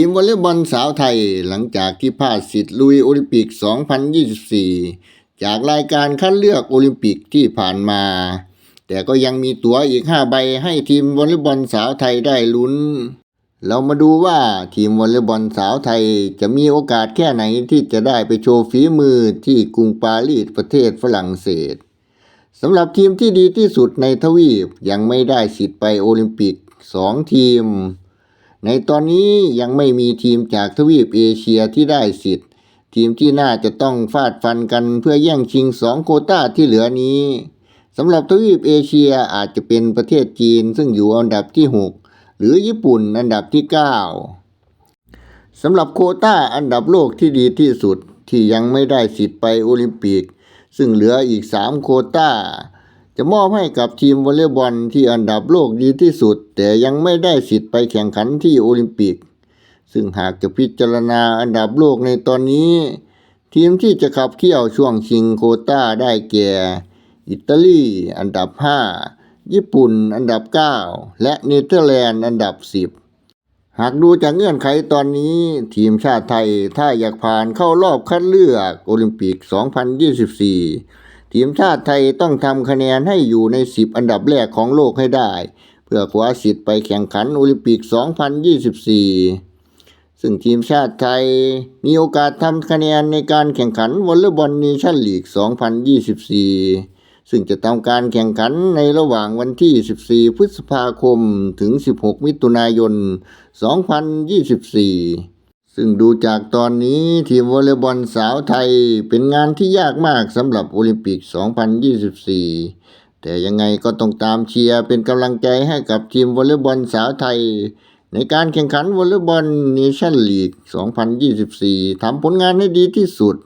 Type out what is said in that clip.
ทีมวอลเลย์บอลสาวไทยหลังจากที่พลาดสิทธิ์ลุยโอลิมปิก 2024 จากรายการคัดเลือกโอลิมปิกที่ผ่านมา แต่ก็ยังมีตั๋วอีก 5 ใบให้ทีมวอลเลย์บอลสาวไทยได้ลุ้น เรามาดูว่าทีมวอลเลย์บอลสาวไทยจะมีโอกาสแค่ไหนที่จะได้ไปโชว์ฝีมือที่กรุงปารีสประเทศฝรั่งเศสสำหรับทีมที่ดีที่สุดในทวีปยังไม่ได้สิทธิ์ไปโอลิมปิก 2 ทีม ในตอนนี้ยังไม่มีทีมจากทวีปเอเชียที่ได้สิทธิ์ ทีมที่น่าจะต้องฟาดฟันกันเพื่อแย่งชิงสองโคต้าที่เหลือนี้สำหรับทวีปเอเชียอาจจะเป็นประเทศจีนซึ่งอยู่อันดับที่ 6 หรือญี่ปุ่นอันดับที่ 9 สำหรับโคต้าอันดับโลกที่ดีที่สุดที่ยังไม่ได้สิทธิ์ไปโอลิมปิก ซึ่งเหลืออีก 3 โคต้า จะมอบให้กับทีมวอลเลย์บอลที่อันดับโลกดีที่สุด แต่ยังไม่ได้สิทธิ์ไปแข่งขันที่โอลิมปิก ซึ่งหากจะพิจารณาอันดับโลกในตอนนี้ ทีมที่จะขับเคี่ยวช่วงชิงโคต้าได้แก่ อิตาลีอันดับ 5 ญี่ปุ่นอันดับ 9 และเนเธอร์แลนด์อันดับ 10หากดูจากเงื่อนไขตอนนี้ ทีมชาติไทยถ้าอยากผ่านเข้ารอบคัดเลือกโอลิมปิก 2024 ทีมชาติไทยต้องทำคะแนนให้อยู่ใน 10 อันดับแรกของโลกให้ได้ เพื่อคว้าสิทธิ์ไปแข่งขันโอลิมปิก 2024 ซึ่งทีมชาติไทยมีโอกาสทำคะแนนในการแข่งขันวอลเลย์บอลเนชั่นลีก 2024 ซึ่งจะทำการแข่งขันในระหว่างวันที่ 14 พฤษภาคมถึง 16 มิถุนายน 2024 ซึ่งดูจากตอนนี้ทีมวอลเลย์บอลสาวไทยเป็นงานที่ยากมากสำหรับโอลิมปิก 2024 แต่ยังไงก็ต้องตามเชียร์เป็นกำลังใจให้กับทีมวอลเลย์บอลสาวไทย ในการแข่งขันวอลเลย์บอลเนชั่นลีก 2024 ทำผลงานให้ดีที่สุด